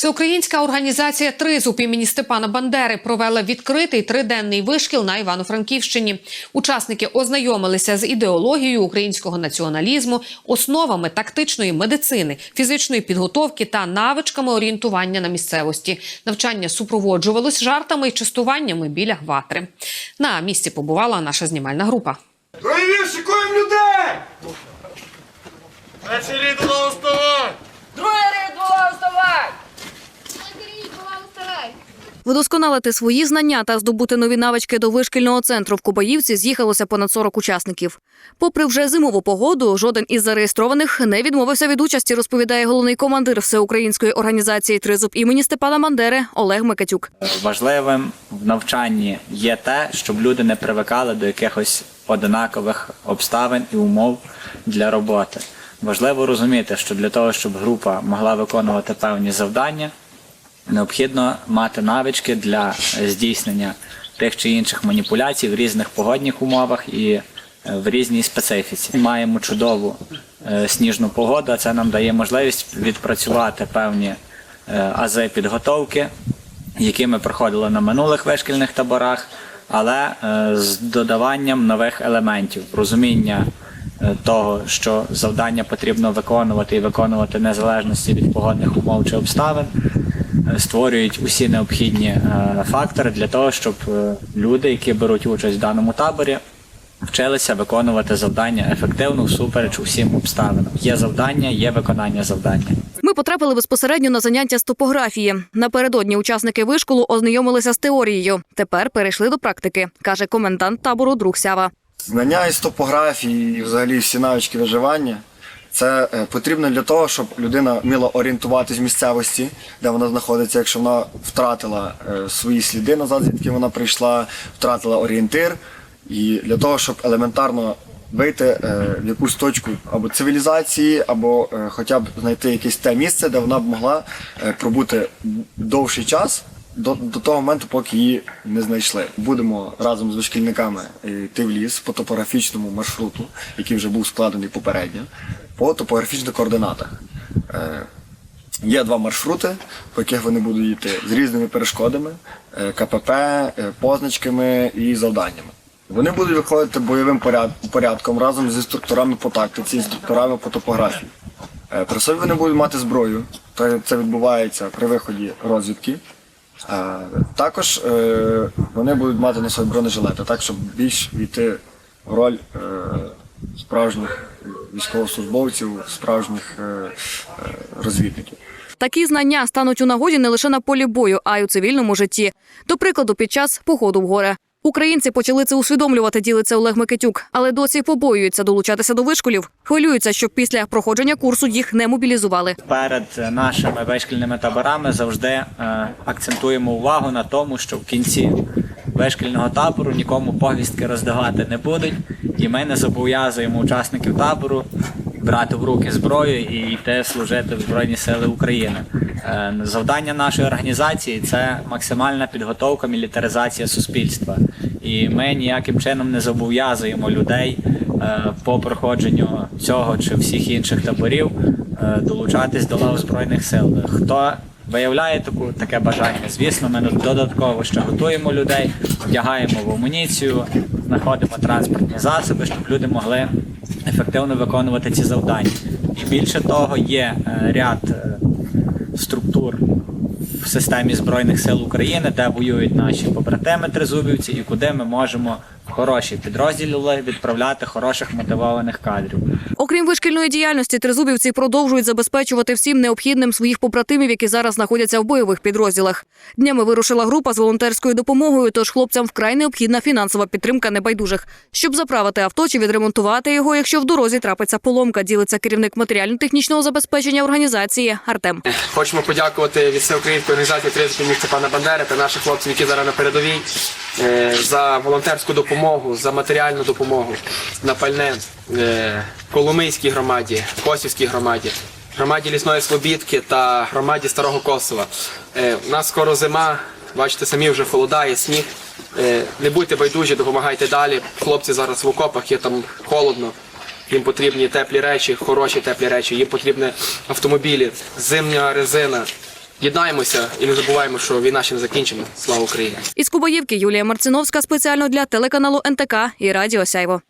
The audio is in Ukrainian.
Всеукраїнська організація Тризуб імені Степана Бандери провела відкритий триденний вишкіл на Івано-Франківщині. Учасники ознайомилися з ідеологією українського націоналізму, основами тактичної медицини, фізичної підготовки та навичками орієнтування на місцевості. Навчання супроводжувалось жартами і частуваннями біля гватри. На місці побувала наша знімальна група. Людей! Перший рід Вдосконалити свої знання та здобути нові навички до вишкільного центру в Кубаївці з'їхалося понад 40 учасників. Попри вже зимову погоду, жоден із зареєстрованих не відмовився від участі, розповідає головний командир всеукраїнської організації Тризуб імені Степана Бандери Олег Микитюк. Важливим в навчанні є те, щоб люди не привикали до якихось одинакових обставин і умов для роботи. Важливо розуміти, що для того, щоб група могла виконувати певні завдання, необхідно мати навички для здійснення тих чи інших маніпуляцій в різних погодних умовах і е, в різній специфіці. Маємо чудову е, сніжну погоду, це нам дає можливість відпрацювати певні е, ази підготовки, які ми проходили на минулих вишкільних таборах, але з додаванням нових елементів, розуміння того, що завдання потрібно виконувати і виконувати незалежності від погодних умов чи обставин, створюють усі необхідні е, фактори для того, щоб е, люди, які беруть участь в даному таборі, вчилися виконувати завдання ефективно всупереч усім обставинам. Є завдання, є виконання завдання. Ми потрапили безпосередньо на заняття з топографії. Напередодні учасники вишколу ознайомилися з теорією. Тепер перейшли до практики, каже комендант табору друг Сява. Знання із топографії і взагалі всі навички виживання. Це е, потрібно для того, щоб людина вміла орієнтуватись в місцевості, де вона знаходиться, якщо вона втратила е, свої сліди назад, звідки вона прийшла, втратила орієнтир. І для того, щоб елементарно вийти е, в якусь точку або цивілізації, або хоча б знайти якесь те місце, де вона б могла пробути довший час до, до того моменту, поки її не знайшли. Будемо разом з вишкільниками йти в ліс по топографічному маршруту, який вже був складений попередньо, по топографічних координатах. Е, Є два маршрути, по яких вони будуть йти з різними перешкодами, е, КПП, е, позначками і завданнями. Вони будуть виходити бойовим порядком разом з інструкторами по тактиці, інструкторами по топографії. При собі вони будуть мати зброю, це відбувається при виході розвідки. Також вони будуть мати на собі бронежилети, так, щоб більш війти в роль справжніх військовослужбовців, справжніх е, е, розвідників. Такі знання стануть у нагоді не лише на полі бою, а й у цивільному житті. До прикладу, під час походу в гори. Українці почали це усвідомлювати, ділиться Олег Микитюк, але досі побоюються долучатися до вишколів. Хвилюються, щоб після проходження курсу їх не мобілізували. Перед нашими вишкільними таборами завжди е, акцентуємо увагу на тому, що в кінці вишкільного табору нікому повістки роздавати не будуть, і ми не зобов'язуємо учасників табору брати в руки зброю і йти служити в Збройні Сили України. Е, Завдання нашої організації це максимальна підготовка, мілітаризація суспільства. І ми ніяким чином не зобов'язуємо людей е, по проходженню цього чи всіх інших таборів е, долучатись до лав Збройних сил. Хто виявляє таку, таке бажання, звісно, ми додатково ще готуємо людей, вдягаємо в амуніцію, знаходимо транспортні засоби, щоб люди могли ефективно виконувати ці завдання. І більше того, є е, ряд е, структур в системі Збройних сил України, де воюють наші побратими тризубівці, і куди ми можемо хороші підрозділи відправляти хороших мотивованих кадрів. Окрім вишкільної діяльності, тризубівці продовжують забезпечувати всім необхідним своїх побратимів, які зараз знаходяться в бойових підрозділах. Днями вирушила група з волонтерською допомогою, тож хлопцям вкрай необхідна фінансова підтримка небайдужих, щоб заправити авто чи відремонтувати його, якщо в дорозі трапиться поломка. Ділиться керівник матеріально-технічного забезпечення організації Артем. Хочемо подякувати від всеукраїнської організації «Тридцять імені Степана Бандери та наших хлопців, які зараз на передовій, е, за волонтерську допомогу, за матеріальну допомогу на пальне е, Коломийській громаді, Косівській громаді, громаді Лісної Слобідки та громаді Старого Косова. Е, У нас скоро зима, бачите, самі вже холодає, сніг. Е, Не будьте байдужі, допомагайте далі. Хлопці зараз в окопах, є там холодно. Їм потрібні теплі речі, хороші теплі речі, їм потрібні автомобілі, зимня резина, єднаємося і не забуваємо, що війна ще не закінчена. Слава Україні! Із Кубаївки Юлія Марциновська спеціально для телеканалу НТК і Радіо Сяйво.